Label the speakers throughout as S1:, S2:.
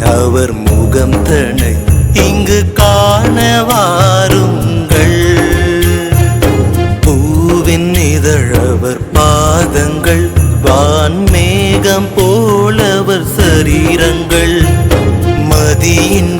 S1: அவர் முகம் தனை இங்கு காணவாருங்கள் பூவின் இதழவர் பாதங்கள் வான்மேகம் போலவர் சரீரங்கள். மதியின்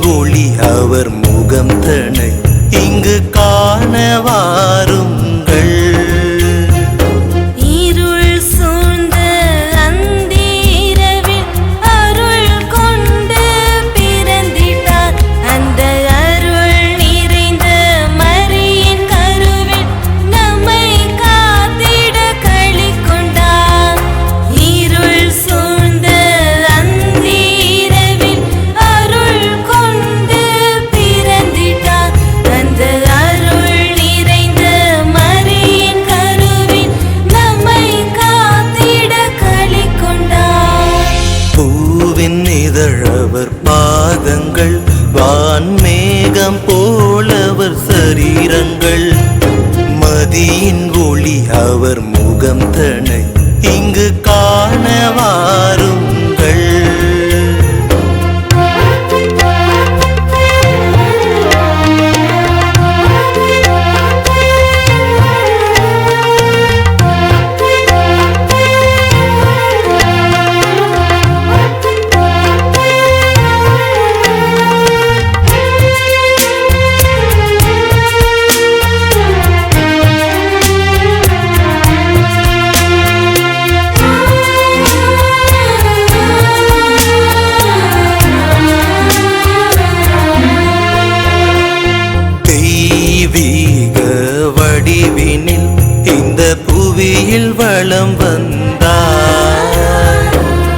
S1: வந்தழவர் பாதங்கள் வான்மேகம் போலவர் சரீரங்கள். மதியின் ஒளி அவர் முகம் தனை இங்கு
S2: காணவா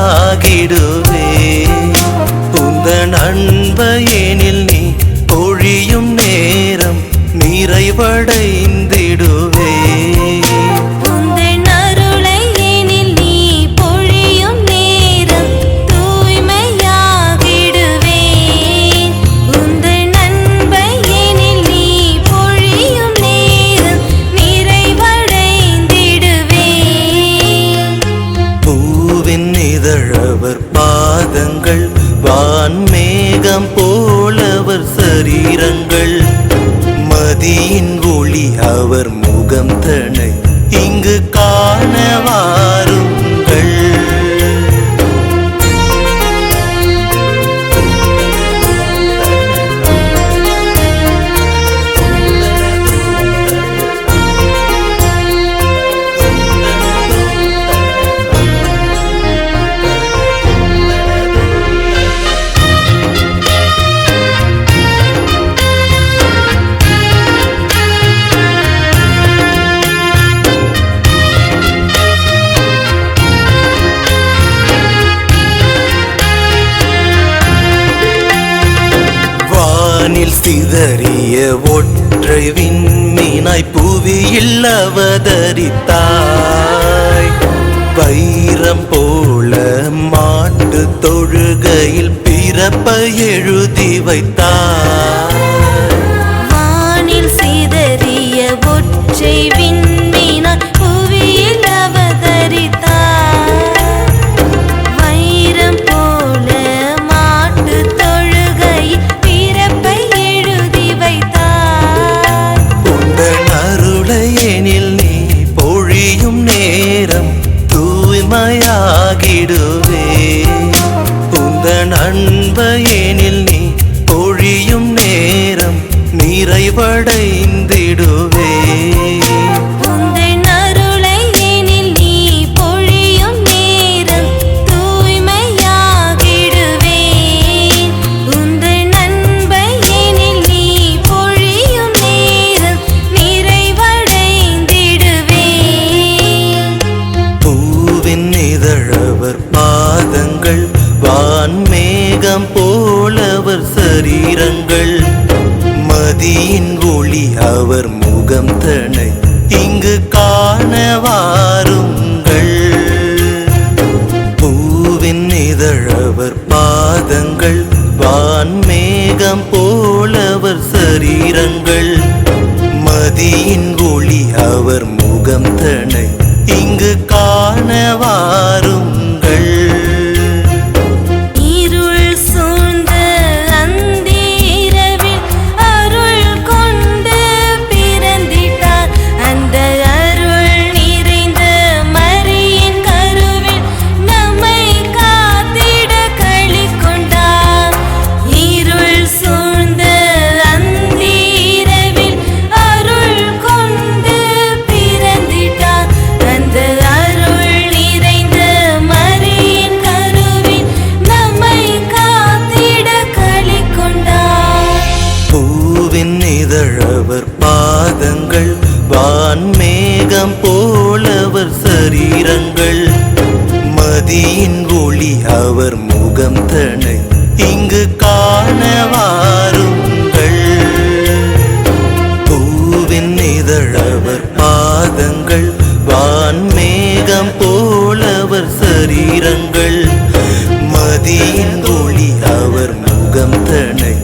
S2: ஒளியாகிடுவே
S1: உந்தன் அன்பையனில் நீ பொழியும் நேரம் நிறைவடை ஒற்றை விண்மீனாய் புவியில் அவதரித்தாய் வைரம் போல மாட்டு தொழுகையில் பிறப்ப எழுதி வைத்தாய். சரீரங்கள். மதியின் ஒளி அவர் முகம் தனை. இங்கு காணவாருங்கள் பூவின் இதழவர் பாதங்கள். வான்மேகம் போலவர் சரீரங்கள். மதியின் ஒளி அவர் முகம் தனை. இங்கு காணவாருங்கள் முகம் தனை இங்கு காணவாருங்கள் பூவின் இதழவர் பாதங்கள் வான்மேகம் போலவர் சரீரங்கள். மதியின் ஒளி அவர் முகம் தனை